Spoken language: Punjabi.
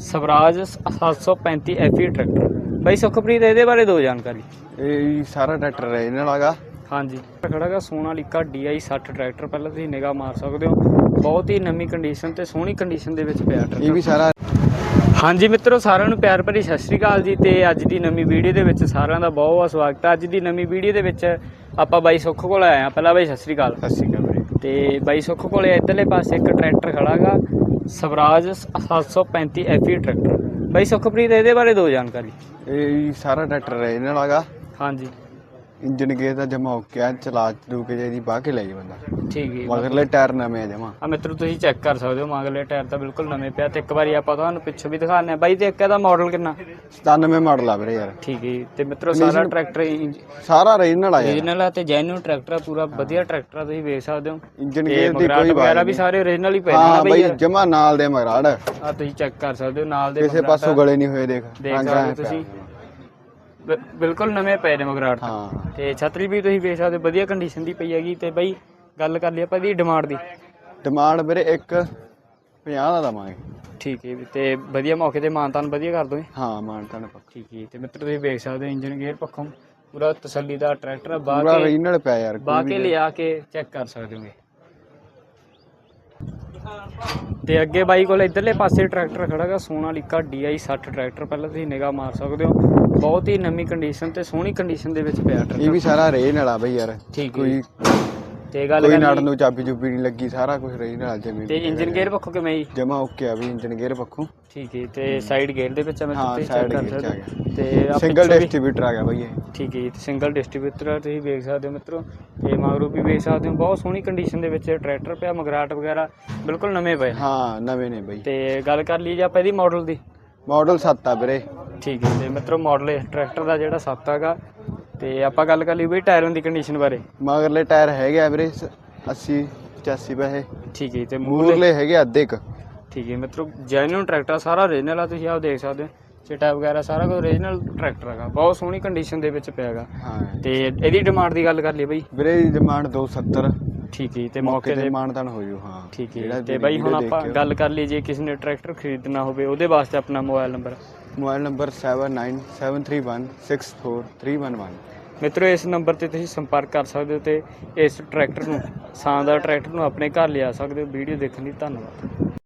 Swaraj 735 FE tractor. ਬਾਈ ਸੁਖਪ੍ਰੀਤ ਇਹਦੇ ਬਾਰੇ ਦਿਓ ਜਾਣਕਾਰੀ। ਇਹ ਸਾਰਾ ਟਰੈਕਟਰ ਹੈ ਇਹਨਾਂ ਵਾਲਾ ਹਾਂਜੀ। ਖੜਾਗਾ ਸੋਨਾਲੀਕਾ DI 60 ਟਰੈਕਟਰ ਪਹਿਲਾਂ ਤੁਸੀਂ ਨਿਗਾਹ ਮਾਰ ਸਕਦੇ ਹੋ। ਬਹੁਤ ਹੀ ਨਵੀਂ ਕੰਡੀਸ਼ਨ ਤੇ ਸੋਹਣੀ ਕੰਡੀਸ਼ਨ ਦੇ ਵਿੱਚ ਪਿਆ ਇਹ ਟਰੈਕਟਰ ਵੀ ਸਾਰਾ ਹਾਂਜੀ ਮਿੱਤਰੋ ਸਾਰਿਆਂ ਨੂੰ ਪਿਆਰ ਭਰੀ ਸਤਿ ਸ਼੍ਰੀ ਅਕਾਲ ਜੀ ਤੇ ਅੱਜ ਦੀ ਨਵੀਂ ਵੀਡੀਓ ਦੇ ਵਿੱਚ ਸਾਰਿਆਂ ਦਾ ਬਹੁਤ ਬਹੁਤ ਸਵਾਗਤ ਹੈ। ਅੱਜ ਦੀ ਨਵੀਂ ਵੀਡੀਓ ਦੇ ਵਿੱਚ ਆਪਾਂ ਬਾਈ ਸੁੱਖ ਕੋਲ ਆਏ ਆ ਪਹਿਲਾਂ ਬਾਈ ਸਤਿ ਸ਼੍ਰੀ ਅਕਾਲ। ਸਤਿ ਸ਼੍ਰੀ ਅਕਾਲ ਤੇ ਬਾਈ ਸੁੱਖ ਕੋਲੇ ਇੱਧਰਲੇ ਪਾਸੇ ਇੱਕ ਟਰੈਕਟਰ ਖੜਾਗਾ ਸਵਰਾਜ 735 ਐਫਈ ਟਰੈਕਟਰ। ਬਾਈ ਸੁਖਪ੍ਰੀਤ ਇਹਦੇ ਬਾਰੇ ਦਿਓ ਜਾਣਕਾਰੀ। ਇਹ ਜੀ ਸਾਰਾ ਟਰੈਕਟਰ ਹੈ ਇਹਨਾਂ ਵਾਲਾ ਹਾਂਜੀ। ਇੰਜਨ ਗੇਅਰ ਦਾ ਜਮਾ ਹੋ ਗਿਆ ਚਲਾ ਚਲੂ ਕੇ ਜਿਹਦੀ ਬਾਹ ਕੇ ਲੈ ਜੀ ਬੰਦਾ। ਠੀਕ ਹੈ। ਮਗਰਲੇ ਟਾਇਰ ਨਵੇਂ ਆ ਜਮਾ। ਆ ਮਿੱਤਰੋ ਤੁਸੀਂ ਚੈੱਕ ਕਰ ਸਕਦੇ ਹੋ ਮਗਲੇ ਟਾਇਰ ਤਾਂ ਬਿਲਕੁਲ ਨਵੇਂ ਪਿਆ। ਤੇ ਇੱਕ ਵਾਰੀ ਆਪਾਂ ਤੁਹਾਨੂੰ ਪਿੱਛੋਂ ਵੀ ਦਿਖਾਉਂਦੇ ਆ ਬਾਈ ਤੇ ਇੱਕ ਇਹਦਾ ਮਾਡਲ ਕਿੰਨਾ? 97 ਮਾਡਲ ਆ ਵੀਰੇ ਯਾਰ। ਠੀਕ ਹੈ ਜੀ। ਤੇ ਮਿੱਤਰੋ ਸਾਰਾ ਟਰੈਕਟਰ ਸਾਰਾ ਰੀਜਨਲ ਆ ਯਾਰ। ਓਰੀਜਨਲ ਆ ਤੇ ਜੈਨੂਨ ਟਰੈਕਟਰ ਆ ਪੂਰਾ ਵਧੀਆ ਟਰੈਕਟਰ ਆ ਤੁਸੀਂ ਵੇਖ ਸਕਦੇ ਹੋ। ਇੰਜਨ ਗੇਅਰ ਦੀ ਕੋਈ ਵਗੈਰਾ ਵੀ ਸਾਰੇ ਓਰੀਜਨਲ ਹੀ ਪਏ ਨੇ ਬਈ ਜਮਾ ਨਾਲ ਦੇ ਮਗਰਾੜ ਆ ਤੁਸੀਂ ਚੈੱਕ ਕਰ ਸਕਦੇ ਹੋ ਨਾਲ ਦੇ ਕਿਸੇ ਪਾਸੋਂ ਗਲੇ ਨਹੀਂ ਹੋਏ ਦੇਖ। ਦੇਖ ਸਕਦੇ ਤੁਸੀਂ। ਬਿਲਕੁਲ ਨਵੇਂ ਪਏ ਨੇ ਮਗਰਾਟ ਤਾਂ। ਹਾਂ। ਤੇ ਛਤਰੀ ਵੀ ਤੁਸੀਂ ਵੇਖ ਸਕਦੇ ਹੋ, ਵਧੀਆ ਕੰਡੀਸ਼ਨ ਦੀ ਪਈ ਹੈਗੀ ਤੇ ਬਈ ਗੱਲ ਕਰ ਲਈ ਆਪਾਂ ਇਹਦੀ ਡਿਮਾਂਡ ਦੀ। ਡਿਮਾਂਡ ਵੀਰੇ ਇੱਕ 50 ਦਾ ਦਵਾਂਗੇ। ਠੀਕ ਹੈ ਜੀ, ਤੇ ਵਧੀਆ ਮੌਕੇ ਤੇ ਮਾਨਤਾਨ ਵਧੀਆ ਕਰ ਦੋਗੇ? ਹਾਂ ਮਾਨਤਾ ਨੇ ਪੱਕਾ। ਠੀਕ ਹੈ ਤੇ ਮਿੱਤਰ ਤੁਸੀਂ ਵੇਖ ਸਕਦੇ ਹੋ ਇੰਜਨ ਗੇਅਰ ਪੱਖੋਂ। ਪੂਰਾ ਤਸੱਲੀ ਦਾ ਟਰੈਕਟਰ ਆ ਪੂਰਾ ਕੇ ਰੀਜਨਲ ਪਿਆ ਯਾਰ ਕੋਈ ਬਾਹ ਵੀ ਕੇ ਲਿਆ ਕੇ ਚੈੱਕ ਕਰ ਸਕਦੇ ਹੋਗੇ। ਤੇ ਅੱਗੇ ਬਾਈ ਕੋਲ ਇਧਰਲੇ ਪਾਸੇ ਟਰੈਕਟਰ ਖੜਾਗਾ ਸੋਨਾਲੀਕਾ DI 60 ਟਰੈਕਟਰ ਪਹਿਲਾਂ ਤੁਸੀਂ ਨਿਗਾਹ ਮਾਰ ਸਕਦੇ ਹੋ। ਬਹੁਤ ਹੀ ਨਵੀਂ ਕੰਡੀਸ਼ਨ ਤੇ ਸੋਹਣੀ ਕੰਡੀਸ਼ਨ ਦੇ ਵਿੱਚ ਪਿਆ ਇਹ ਟਰੈਕਟਰ। ਵੀ ਸਾਰਾ ਰੀਜਨਲ ਆ ਬਈ ਯਾਰ। ਠੀਕ ਕੋਈ ਤੇ ਗੱਲ ਕੋਈ ਲਈ- ਨੂੰ ਚਾਬੀ ਚੁਬੀ ਨਹੀਂ ਲੱਗੀ ਸਾਰਾ ਕੁਝ ਰੀਜਨਲ ਜਮੀਨ ਤੇ ਇੰਜਨ ਗੇਅਰ ਪੱਖੋਂ ਕਿਵੇਂ ਜੀ? ਜਮਾ ਓਕੇ ਆ ਵੀ ਇੰਜਨ ਗੇਅਰ ਪੱਖੋਂ। ਠੀਕ ਹੈ ਤੇ ਸਾਈਡ ਗੇਅਰ ਦੇ ਵਿੱਚ ਮੈਂ ਹਾਂ, 'ਚ ਸਕਦੇ ਆ ਹੋ। ਤੇ ਸਿੰਗਲ ਡਿਸਟ੍ਰੀਬਿਊਟਰ ਆ ਗਿਆ ਬਈ ਇਹ। ਠੀਕ ਹੈ ਤੇ ਸਿੰਗਲ ਡਿਸਟ੍ਰੀਬਿਊਟਰ ਤੁਸੀਂ ਵੇਖ ਸਕਦੇ ਹੋ ਮਿੱਤਰੋ। ਤੇ ਮਗਰੋਂ ਵੀ ਵੇਖ ਸਕਦੇ ਹੋ ਬਹੁਤ ਸੋਹਣੀ ਕੰਡੀਸ਼ਨ ਦੇ ਵਿੱਚ ਟਰੈਕਟਰ ਪਿਆ ਮਗਰਾਟ ਵਗੈਰਾ ਬਿਲਕੁਲ ਨਵੇਂ ਪਏ। ਹਾਂ ਨਵੇਂ ਨੇ ਬਈ। ਤੇ ਗੱਲ ਕਰ ਲਈ ਜੇ ਆਪਾਂ ਇਹਦੀ ਮਾਡਲ ਦੀ। ਮਾਡਲ 7 ਆ ਵੀਰੇ। ਠੀਕ ਹੈ ਤੇ ਮਿੱਤਰੋ ਮਾਡਲ ਟਰੈਕਟਰ ਦਾ ਜਿਹੜਾ 7 ਹੈਗਾ ਤੇ ਆਪਾਂ ਗੱਲ ਕਰ ਲਈ ਬਈ ਟਾਇਰਾਂ ਦੀ ਕੰਡੀਸ਼ਨ ਬਾਰੇ। ਮਗਰਲੇ ਟਾਇਰ ਹੈਗੇ ਆ ਵੀਰੇ 80 85 ਪੈਸੇ। ਠੀਕ ਹੈ ਤੇ ਮੂਹਰੇ ਮੂਰਲੇ ਹੈਗੇ ਅੱਧੇ ਕ ਠੀਕ ਹੈ ਮਿੱਤਰੋ ਜੈਨੂਨ ਟਰੈਕਟਰ ਸਾਰਾ ਓਰੀਜਨਲ ਆ ਤੁਸੀਂ ਆਪ ਦੇਖ ਸਕਦੇ ਹੋ। ਚਿਟਾ ਵਗੈਰਾ ਸਾਰਾ ਕੁਝ ਓਰੀਜਨਲ ਟਰੈਕਟਰ ਹੈਗਾ। ਬਹੁਤ ਸੋਹਣੀ ਕੰਡੀਸ਼ਨ ਦੇ ਵਿੱਚ ਪਿਆ ਹੈਗਾ। ਹਾਂ ਤੇ ਇਹਦੀ ਡਿਮਾਂਡ ਦੀ ਗੱਲ ਕਰ ਲਈ ਬਈ। ਵੀਰੇ ਦੀ ਡਿਮਾਂਡ 270 ਠੀਕ ਹੈ ਜੀ, ਤੇ ਮੌਕੇ ਤੇ ਮਾਨਤਾਨ ਹੋ ਜੂ ਹਾਂ। ਠੀਕ ਹੈ ਜੀ। ਤੇ ਬਾਈ ਹੁਣ ਆਪਾਂ। ਗੱਲ ਕਰ ਲਈ ਜੇ ਕਿਸੇ ਨੇ ਟਰੈਕਟਰ ਖਰੀਦਣਾ ਹੋਵੇ ਉਹਦੇ ਵਾਸਤੇ ਆਪਣਾ ਮੋਬਾਈਲ ਨੰਬਰ ਮੋਬਾਈਲ ਨੰਬਰ 7973164311 ਮਿੱਤਰੋ, ਇਸ ਨੰਬਰ ਤੇ ਤੁਸੀਂ ਸੰਪਰਕ ਕਰ ਸਕਦੇ ਹੋ ਤੇ ਇਸ ਟਰੈਕਟਰ ਨੂੰ ਸ਼ਾਨਦਾਰ ਟਰੈਕਟਰ ਨੂੰ ਆਪਣੇ ਘਰ ਲਿਆ ਸਕਦੇ ਹੋ। ਵੀਡੀਓ ਦੇਖਣ ਲਈ ਧੰਨਵਾਦ।